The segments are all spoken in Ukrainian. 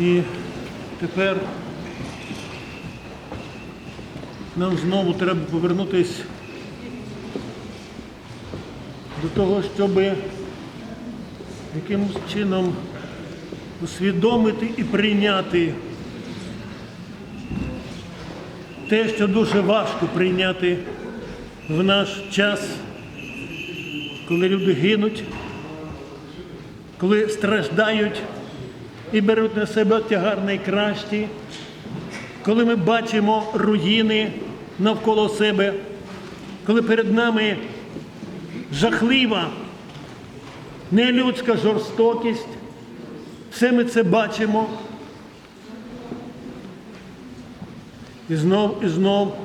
І тепер нам знову треба повернутися до того, щоб якимось чином усвідомити і прийняти те, що дуже важко прийняти в наш час, коли люди гинуть, коли страждають і беруть на себе тягар найкращий, коли ми бачимо руїни навколо себе, коли перед нами жахлива, нелюдська жорстокість, все ми це бачимо. І знов і знов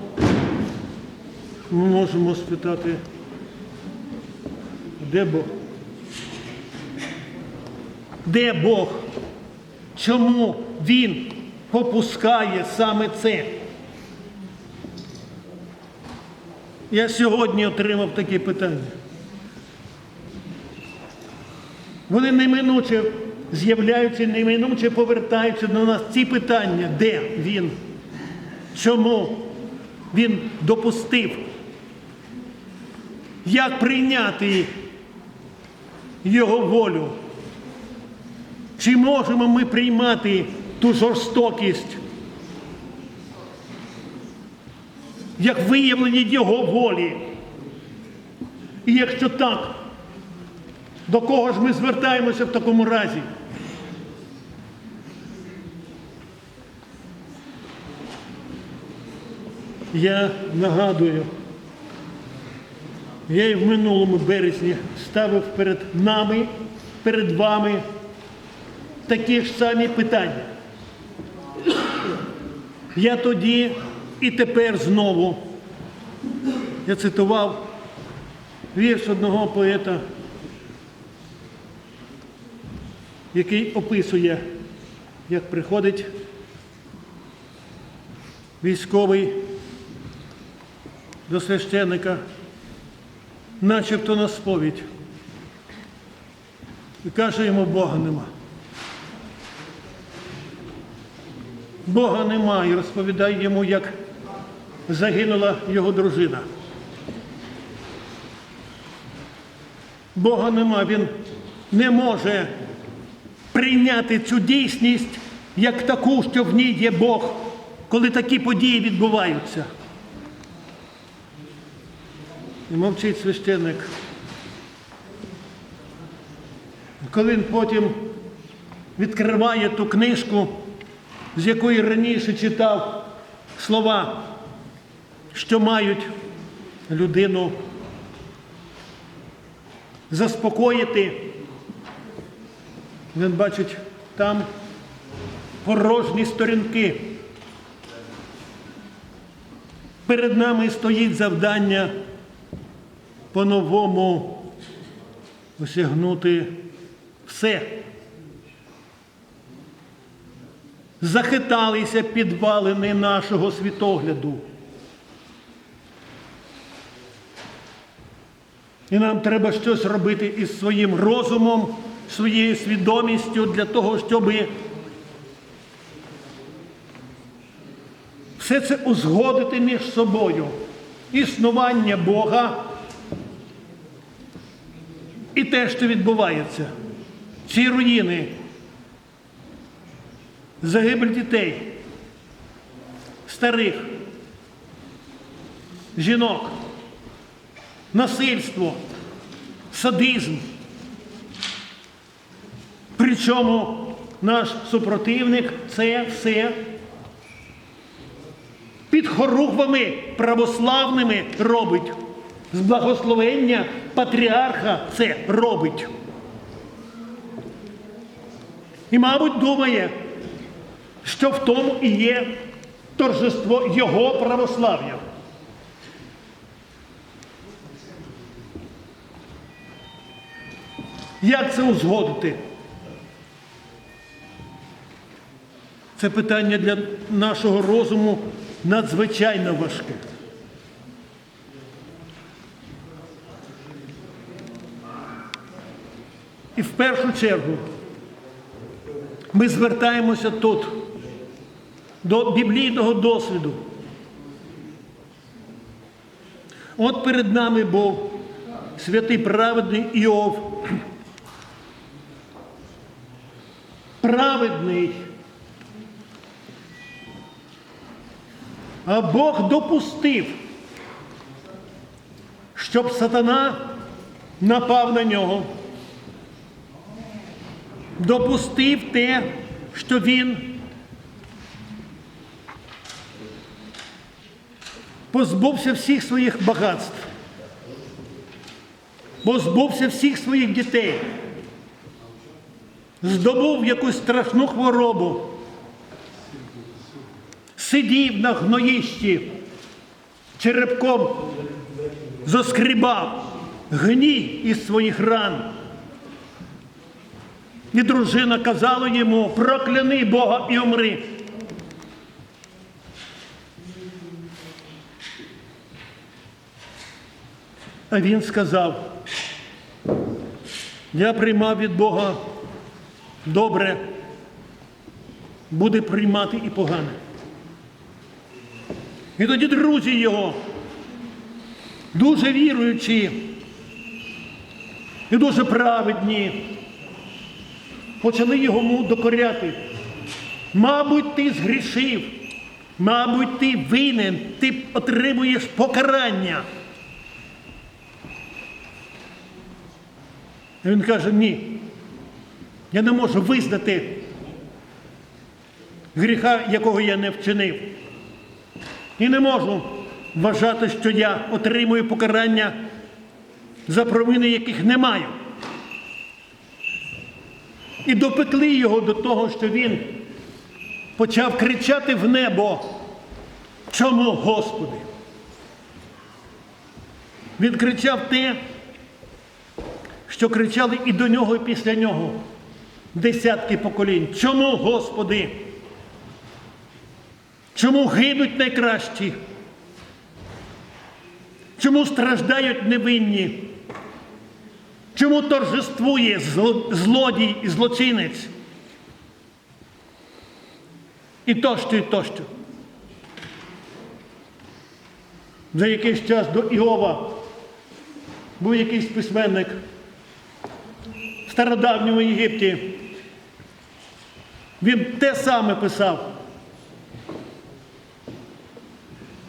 ми можемо спитати, де Бог? Де Бог? Чому Він попускає саме це? Я сьогодні отримав такі питання. Вони неминуче з'являються, неминуче повертаються до нас ці питання, де він? Чому він допустив? Як прийняти його волю? Чи можемо ми приймати ту жорстокість, як виявлення його волі? І якщо так, до кого ж ми звертаємося в такому разі? Я нагадую, я і в минулому березні ставив перед нами, перед вами такі ж самі питання. Я тоді і тепер знову я цитував вірш одного поета, який описує, як приходить військовий до священника, начебто на сповідь. І каже йому, Бога нема. Бога нема і розповідає йому, як загинула його дружина. Бога нема, він не може прийняти цю дійсність як таку, що в ній є Бог, коли такі події відбуваються. І мовчить священник. Коли він потім відкриває ту книжку, з якої раніше читав слова, що мають людину заспокоїти, він бачить там порожні сторінки. Перед нами стоїть завдання по-новому осягнути все. Захиталися підвалини нашого світогляду. І нам треба щось робити із своїм розумом, своєю свідомістю для того, щоб все це узгодити між собою. Існування Бога і те, що відбувається. Ці руїни, загибель дітей, старих, жінок, насильство, садизм. Причому наш супротивник це все під хорухвами православними робить. З благословення патріарха це робить. І, мабуть, думає, що в тому і є торжество його православ'я. Як це узгодити? Це питання для нашого розуму надзвичайно важке. І в першу чергу Ми звертаємося тут до біблійного досвіду. От перед нами був святий праведний Іов. Праведний. А Бог допустив, щоб сатана напав на нього. Допустив те, що він позбувся всіх своїх багатств, позбувся всіх своїх дітей, здобув якусь страшну хворобу, сидів на гноїщі, черепком заскрібав гній із своїх ран. І дружина казала йому, прокляни Бога і умри. А він сказав, я приймав від Бога добре, буде приймати і погане. І тоді друзі його, дуже віруючі і дуже праведні, почали йому докоряти. Мабуть, ти згрішив, мабуть, ти винен, ти отримуєш покарання. І він каже, ні. Я не можу визнати гріха, якого я не вчинив. І не можу вважати, що я отримую покарання за провини, яких не маю. І допекли його до того, що він почав кричати в небо. Чому, Господи? Він кричав те, що кричали і до нього, і після нього десятки поколінь. Чому, Господи? Чому гинуть найкращі? Чому страждають невинні? Чому торжествує злодій і злочинець? І тощо, і тощо. За якийсь час до Іова був якийсь письменник стародавньому Єгипті. Він те саме писав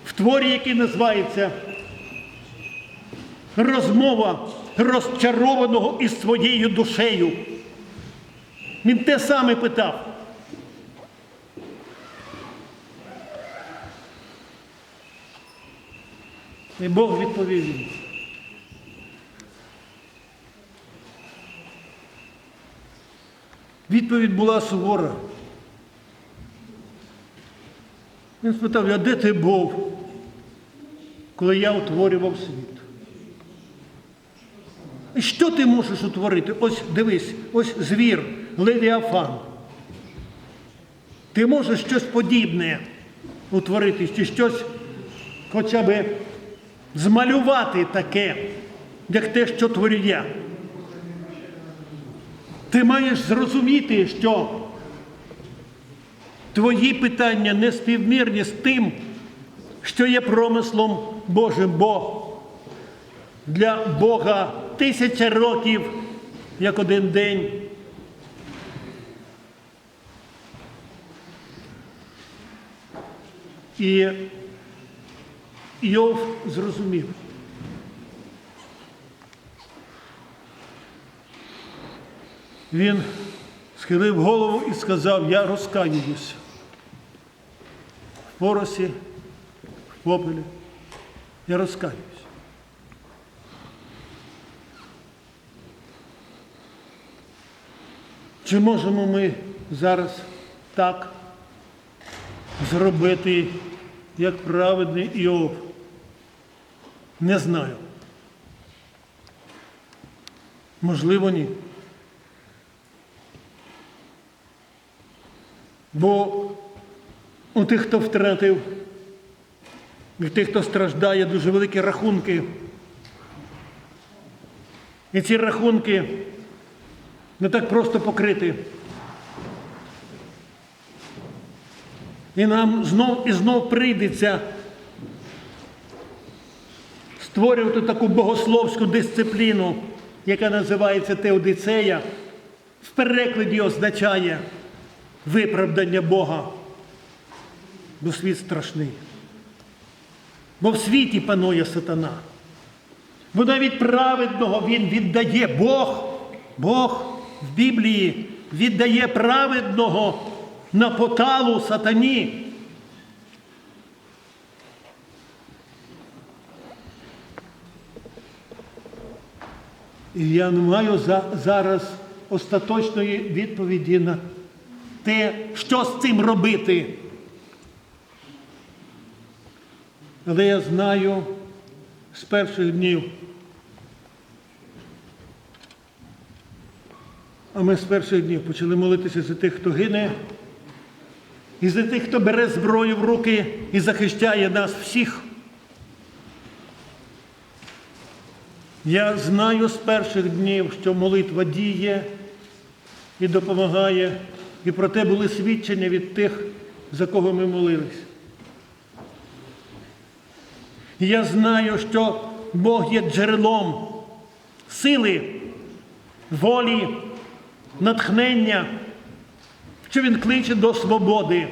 в творі, який називається Розмова розчарованого із своєю душею. Він те саме питав. І Бог відповів Відповідь була сувора. Він спитав, а де ти був, коли я утворював світ? Що ти можеш утворити? Ось дивись, ось звір, левіафан. Ти можеш щось подібне утворити, чи щось хоча б змалювати таке, як те, що творю я. Ти маєш зрозуміти, що твої питання не співмірні з тим, що є промислом Божим, бо для Бога тисяча років, як один день. І Йов зрозумів. Він схилив голову і сказав, я розкаююся. В поросі, в попелі. Я розкаююся. Чи можемо ми зараз так зробити, як праведний Іов? Не знаю. Можливо, ні. Бо у тих, хто втратив, в тих, хто страждає, дуже великі рахунки. І ці рахунки не так просто покрити. І нам знов і знов прийдеться створювати таку богословську дисципліну, яка називається теодицея, в перекладі означає виправдання Бога. Бо світ страшний. Бо в світі панує сатана. Бо навіть праведного він віддає Бог, Бог в Біблії віддає праведного на поталу сатані. І я не маю за, зараз остаточної відповіді на те, що з цим робити. Але я знаю з перших днів. А ми з перших днів почали молитися за тих, хто гине, і за тих, хто бере зброю в руки і захищає нас всіх. Я знаю з перших днів, що молитва діє і допомагає, і про те були свідчення від тих, за кого ми молились. Я знаю, що Бог є джерелом сили, волі, натхнення, що Він кличе до свободи.